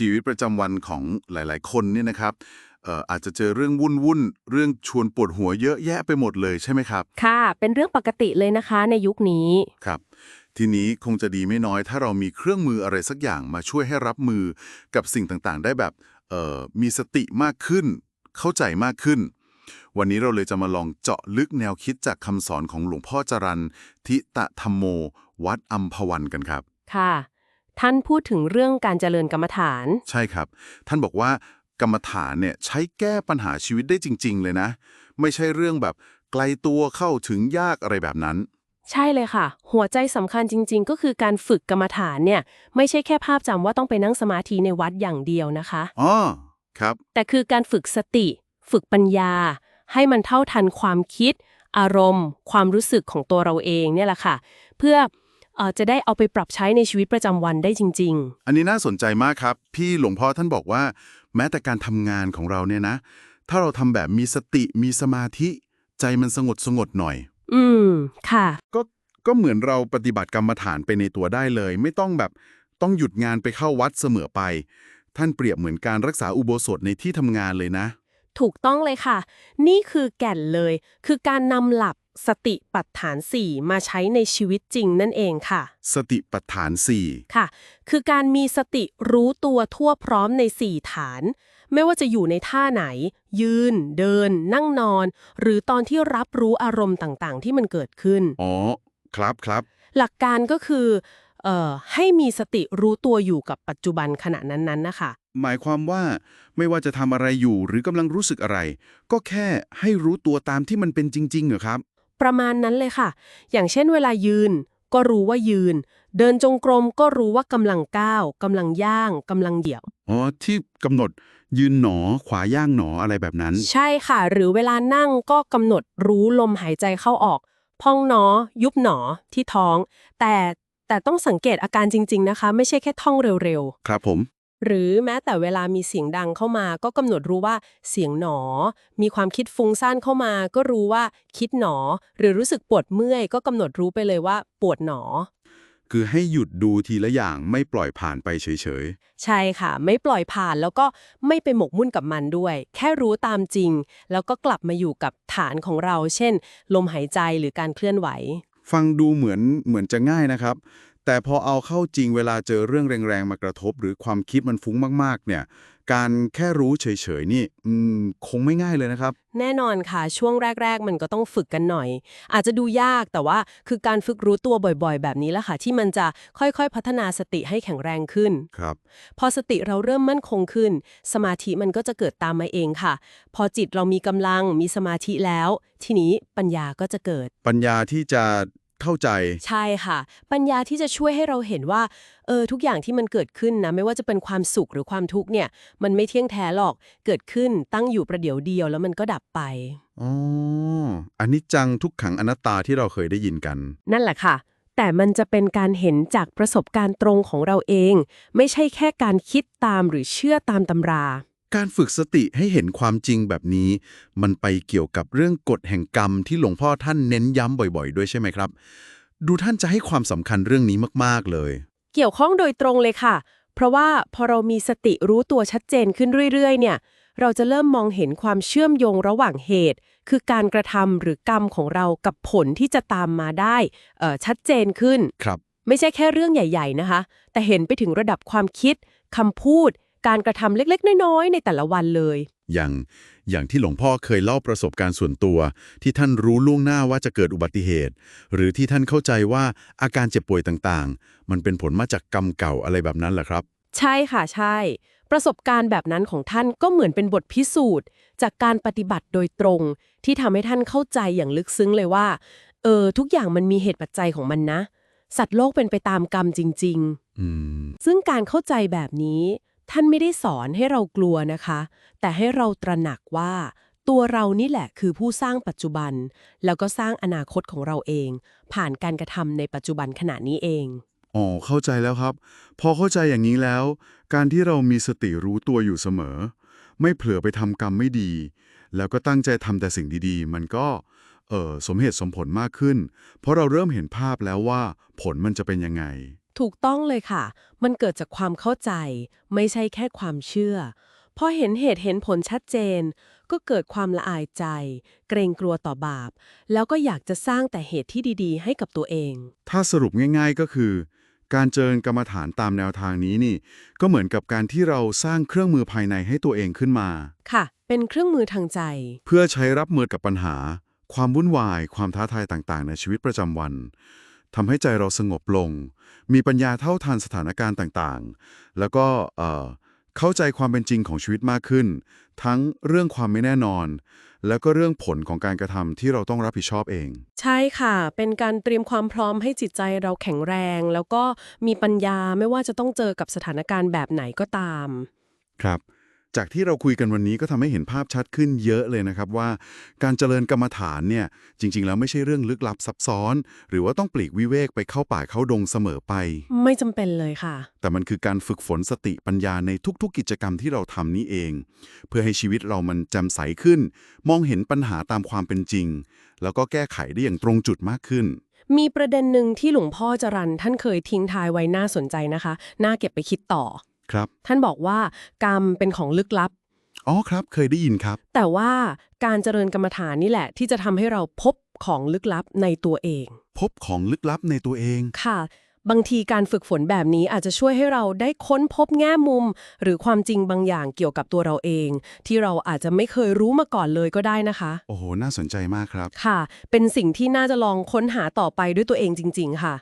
ชีวิตประจำวันของหลาย ๆ คนเนี่ยนะครับเอ่ออาจจะเจอเรื่องวุ่นวุ่นๆเรื่องชวนปวดหัวเยอะแยะไปหมดเลยใช่ไหมครับ ค่ะ เป็นเรื่องปกติเลยนะคะในยุคนี้ครับ ทีนี้คงจะดีไม่น้อย ถ้าเรามีเครื่องมืออะไรสักอย่างมาช่วยให้รับมือกับสิ่งต่างๆ ได้แบบเอ่อมีสติมากขึ้น เข้าใจมากขึ้น วันนี้เราเลยจะมาลองเจาะลึกแนวคิดจากคำสอนของหลวงพ่อจรันทิตะธรรมโม วัดอัมพวันกันครับ ค่ะ ท่านพูดถึงเรื่องการเจริญกรรมฐาน ใช่ครับ ท่านบอกว่ากรรมฐานเนี่ยใช้แก้ปัญหาชีวิตได้จริง ๆ เลยนะ ไม่ใช่เรื่องแบบไกลตัวเข้าถึงยากอะไรแบบนั้น ใช่เลยค่ะ หัวใจสำคัญจริง ๆ ก็คือการฝึกกรรมฐานเนี่ย ไม่ใช่แค่ภาพจำว่าต้องไปนั่งสมาธิในวัดอย่างเดียวนะคะอ๋อครับ แต่คือการฝึกสติ ฝึกปัญญา ให้มันเท่าทันความคิด อารมณ์ ความรู้สึกของตัวเราเองเนี่ยแหละค่ะ เพื่อเออ จะได้เอาไปปรับใช้ในชีวิตประจำวันได้จริงอันนี้น่าสนใจมากครับ พี่หลวงพ่อท่านบอกว่า แม้แต่การทำงานของเราเนี่ยนะ ถ้าเราทำแบบมีสติมีสมาธิ ใจมันสงบสงบหน่อยๆอืม ค่ะ ก็ก็เหมือนเราปฏิบัติกรรมฐานไปในตัวได้เลย ไม่ต้องแบบต้องหยุดงานไปเข้าวัดเสมอไป ท่านเปรียบเหมือนการรักษาอุโบสถในที่ทำงานเลยนะ ถูกต้องเลยค่ะ นี่คือแก่นเลย คือการนำหลัก สติปัฏฐาน 4 มาใช้ในชีวิตจริงนั่นเองค่ะ สติปัฏฐานสี่ค่ะ คือการมีสติรู้ตัวทั่วพร้อมใน 4 ฐาน ไม่ว่าจะอยู่ในท่าไหน ยืน เดิน นั่งนอน หรือตอนที่รับรู้อารมณ์ต่างๆ ที่มันเกิดขึ้น อ๋อ ครับครับ หลักการก็คือเอ่อให้มีสติรู้ตัวอยู่กับปัจจุบันขณะนั้นๆนะคะ หมายความว่าไม่ว่าจะทำอะไรอยู่หรือกำลังรู้สึกอะไร ก็แค่ให้รู้ตัวตามที่มันเป็นจริงๆเหรอครับ ประมาณนั้นเลยค่ะ อย่างเช่นเวลายืน ก็รู้ว่ายืน เดินจงกรมก็รู้ว่ากำลังก้าวกำลังย่างกำลังเหยียบอ๋อที่กำหนดยืนหนอขวาย่างหนออะไรแบบนั้น ใช่ค่ะ หรือเวลานั่งก็กำหนดรู้ลมหายใจเข้าออก พองหนอ ยุบหนอที่ท้อง แต่แต่ต้องสังเกตอาการจริง ๆ นะคะ ไม่ใช่แค่ท่องเร็วครับผมๆ หรือแม้แต่เวลามีเสียงดังเข้ามา ก็กำหนดรู้ว่าเสียงหนอ มีความคิดฟุ้งซ่านเข้ามา ก็รู้ว่าคิดหนอ หรือรู้สึกปวดเมื่อย ก็กำหนดรู้ไปเลยว่า ปวดหนอ คือให้หยุดดูทีละอย่างไม่ปล่อยผ่านไปเฉยใช่ค่ะ ไม่ปล่อยผ่านแล้วก็ไม่ไปหมกมุ่นกับมันด้วย แค่รู้ตามจริง แล้วก็กลับมาอยู่กับฐานของเรา เช่น ลมหายใจหรือการเคลื่อนไหว ๆ ฟังดูเหมือนเหมือนจะง่ายนะครับ แต่พอเอาเข้าจริงเวลาเจอเรื่องแรงๆมากระทบ หรือความคิดมันฟุ้งมากๆ เนี่ย การแค่รู้เฉยๆนี่อืมคงไม่ง่ายเลยนะครับ แน่นอนค่ะ ช่วงแรก ๆ มันก็ต้องฝึกกันหน่อย อาจจะดูยากแต่ว่าคือการฝึกรู้ตัวบ่อยๆ แบบนี้แหละค่ะ ที่มันจะค่อยๆ พัฒนาสติให้แข็งแรงขึ้นครับ พอสติเราเริ่มมั่นคงขึ้น สมาธิมันก็จะเกิดตามมาเองค่ะ พอจิตเรามีกำลังมีสมาธิแล้ว ทีนี้ปัญญาก็จะเกิด ปัญญาที่จะ เข้าใจ ใช่ค่ะ ปัญญาที่จะช่วยให้เราเห็นว่าเออทุกอย่างที่มันเกิดขึ้นนะไม่ว่าจะเป็นความสุขหรือความทุกข์เนี่ย มันไม่เที่ยงแท้หรอกเกิดขึ้นตั้งอยู่ประเดี๋ยวเดียวแล้วมันก็ดับไปอ๋ออันนี้จังทุกขังอนัตตาที่เราเคยได้ยินกัน นั่นแหละค่ะ แต่มันจะเป็นการเห็นจากประสบการณ์ตรงของเราเอง ไม่ใช่แค่การคิดตามหรือเชื่อตามตำรา การฝึกสติให้เห็นความจริงแบบนี้ มันไปเกี่ยวกับเรื่องกฎแห่งกรรมที่หลวงพ่อท่านเน้นย้ำบ่อยๆ ด้วยใช่ไหมครับ ดูท่านจะให้ความสำคัญเรื่องนี้มากๆเลย เกี่ยวข้องโดยตรงเลยค่ะ เพราะว่าพอเรามีสติรู้ตัวชัดเจนขึ้นเรื่อยๆ เนี่ย เราจะเริ่มมองเห็นความเชื่อมโยงระหว่างเหตุ คือการกระทำหรือกรรมของเรากับผลที่จะตามมาได้เอ่อชัดเจนขึ้นครับ ไม่ใช่แค่เรื่องใหญ่ ๆ นะคะ แต่เห็นไปถึงระดับความคิดคำพูด การกระทำเล็กๆ น้อยๆ ในแต่ละวันเลย อย่างอย่างที่หลวงพ่อเคยเล่าประสบการณ์ส่วนตัว ที่ท่านรู้ล่วงหน้าว่าจะเกิดอุบัติเหตุ หรือที่ท่านเข้าใจว่าอาการเจ็บป่วยต่างๆ มันเป็นผลมาจากกรรมเก่าอะไรแบบนั้นแหละครับ ใช่ค่ะใช่ ประสบการณ์แบบนั้นของท่านก็เหมือนเป็นบทพิสูจน์ จากการปฏิบัติโดยตรง ที่ทำให้ท่านเข้าใจอย่างลึกซึ้งเลยว่าเออทุกอย่างมันมีเหตุปัจจัยของมันนะ สัตว์โลกเป็นไปตามกรรมจริงอืมๆซึ่งการเข้าใจแบบนี้ ท่านไม่ได้สอนให้เรากลัวนะคะ แต่ให้เราตระหนักว่า ตัวเรานี่แหละคือผู้สร้างปัจจุบัน แล้วก็สร้างอนาคตของเราเอง ผ่านการกระทำในปัจจุบันขณะนี้เองอ๋อเข้าใจแล้วครับ พอเข้าใจอย่างนี้แล้ว การที่เรามีสติรู้ตัวอยู่เสมอ ไม่เผลอไปทำกรรมไม่ดี แล้วก็ตั้งใจทำแต่สิ่งดีๆ มันก็เออสมเหตุสมผลมากขึ้น เพราะเราเริ่มเห็นภาพแล้วว่าผลมันจะเป็นยังไง ถูกต้องเลยค่ะ มันเกิดจากความเข้าใจ ไม่ใช่แค่ความเชื่อ พอเห็นเหตุเห็นผลชัดเจน ก็เกิดความละอายใจ เกรงกลัวต่อบาป แล้วก็อยากจะสร้างแต่เหตุที่ดีๆ ให้กับตัวเอง ถ้าสรุปง่ายๆก็คือ การเจริญกรรมฐานตามแนวทางนี้นี่ ก็เหมือนกับการที่เราสร้างเครื่องมือภายในให้ตัวเองขึ้นมา ค่ะ เป็นเครื่องมือทางใจ เพื่อใช้รับมือกับปัญหา ความวุ่นวาย ความท้าทายต่างๆ ในชีวิตประจำวัน ทำให้ใจเราสงบลง มีปัญญาเท่าทันสถานการณ์ต่างๆ แล้วก็เอ่อเข้าใจความเป็นจริงของชีวิตมากขึ้น ทั้งเรื่องความไม่แน่นอน แล้วก็เรื่องผลของการกระทำที่เราต้องรับผิดชอบเอง ใช่ค่ะ เป็นการเตรียมความพร้อมให้จิตใจเราแข็งแรง แล้วก็มีปัญญาไม่ว่าจะต้องเจอกับสถานการณ์แบบไหนก็ตาม ครับ จากที่เราคุยกันวันนี้ก็ทำให้เห็นภาพชัดขึ้นเยอะเลยนะครับว่า การเจริญกรรมฐานเนี่ยจริง ๆ แล้วไม่ใช่เรื่องลึกลับซับซ้อน หรือว่าต้องปลีกวิเวกไปเข้าป่าเข้าดงเสมอไป ไม่จำเป็นเลยค่ะ แต่มันคือการฝึกฝนสติปัญญาในทุก ๆ กิจกรรมที่เราทำนี้เอง เพื่อให้ชีวิตเรามันแจ่มใสขึ้น มองเห็นปัญหาตามความเป็นจริง แล้วก็แก้ไขได้อย่างตรงจุดมากขึ้นมีประเด็นหนึ่งที่หลวงพ่อจรันท่านเคยทิ้งทายไว้น่าสนใจนะคะ น่าเก็บไปคิดต่อ ครับ ท่านบอกว่ากรรมเป็นของลึกลับ อ๋อครับ เคยได้ยินครับ แต่ว่าการเจริญกรรมฐานนี่แหละ ที่จะทำให้เราพบของลึกลับในตัวเอง พบของลึกลับในตัวเอง ค่ะ บางทีการฝึกฝนแบบนี้อาจจะช่วยให้เราได้ค้นพบแง่มุม หรือความจริงบางอย่างเกี่ยวกับตัวเราเอง ที่เราอาจจะไม่เคยรู้มาก่อนเลยก็ได้นะคะ โอ้โห น่าสนใจมากครับ ค่ะ เป็นสิ่งที่น่าจะลองค้นหาต่อไปด้วยตัวเองจริง ๆ ค่ะ